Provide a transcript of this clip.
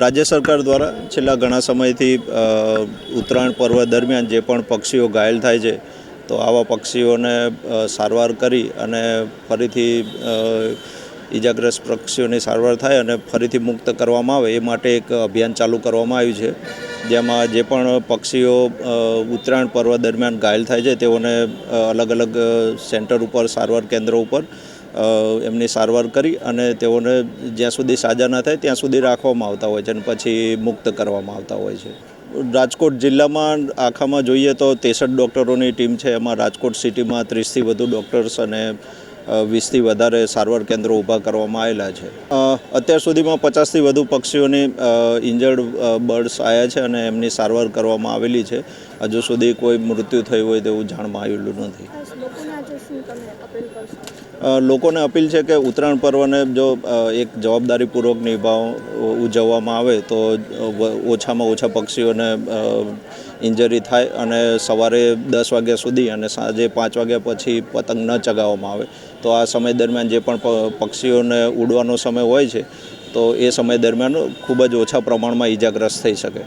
રાજ્ય સરકાર દ્વારા છેલ્લા ઘણા સમયથી ઉત્તરાયણ પર્વ દરમિયાન જે પણ પક્ષીઓ ઘાયલ થાય છે, તો આવા પક્ષીઓને સારવાર કરી અને ફરીથી ઇજાગ્રસ્ત પક્ષીઓની સારવાર થાય અને ફરીથી મુક્ત કરવામાં આવે, એ માટે એક અભિયાન ચાલુ કરવામાં આવ્યું છે. જેમાં જે પણ પક્ષીઓ ઉત્તરાયણ પર્વ દરમિયાન ઘાયલ થાય છે, તેઓને અલગ અલગ સેન્ટર ઉપર, સારવાર કેન્દ્રો ઉપર એમની સારવાર કરી અને તેઓને જ્યાં સુધી સાજા ન થાય ત્યાં સુધી રાખવામાં આવતા હોય છે અને પછી મુક્ત કરવામાં આવતા હોય છે. રાજકોટ જિલ્લામાં આખામાં જોઈએ તો ત્રેસઠ ડૉક્ટરોની ટીમ છે. એમાં રાજકોટ સિટીમાં ત્રીસથી વધુ ડૉક્ટર્સ અને વીસથી વધારે સારવાર કેન્દ્રો ઊભા કરવામાં આવેલા છે. અત્યાર સુધીમાં પચાસથી વધુ પક્ષીઓની ઇન્જર્ડ બર્ડ્સ આવ્યા છે અને એમની સારવાર કરવામાં આવેલી છે. હજુ સુધી કોઈ મૃત્યુ થયું હોય તેવું જાણમાં આવેલું નથી. લોકોને અપીલ છે કે ઉત્તરાયણ પર્વને જો એક જવાબદારીપૂર્વક નિભાવ ઉજવવામાં આવે તો ઓછામાં ઓછા પક્ષીઓને ઇન્જરી થાય અને સવારે દસ વાગ્યા સુધી અને સાંજે પાંચ વાગ્યા પછી પતંગ ન ચગાવવામાં આવે. તો આ સમય દરમિયાન જે પણ પક્ષીઓને ઉડવાનો સમય હોય છે, તો એ સમય દરમિયાન ખૂબ જ ઓછા પ્રમાણમાં ઈજાગ્રસ્ત થઈ શકે.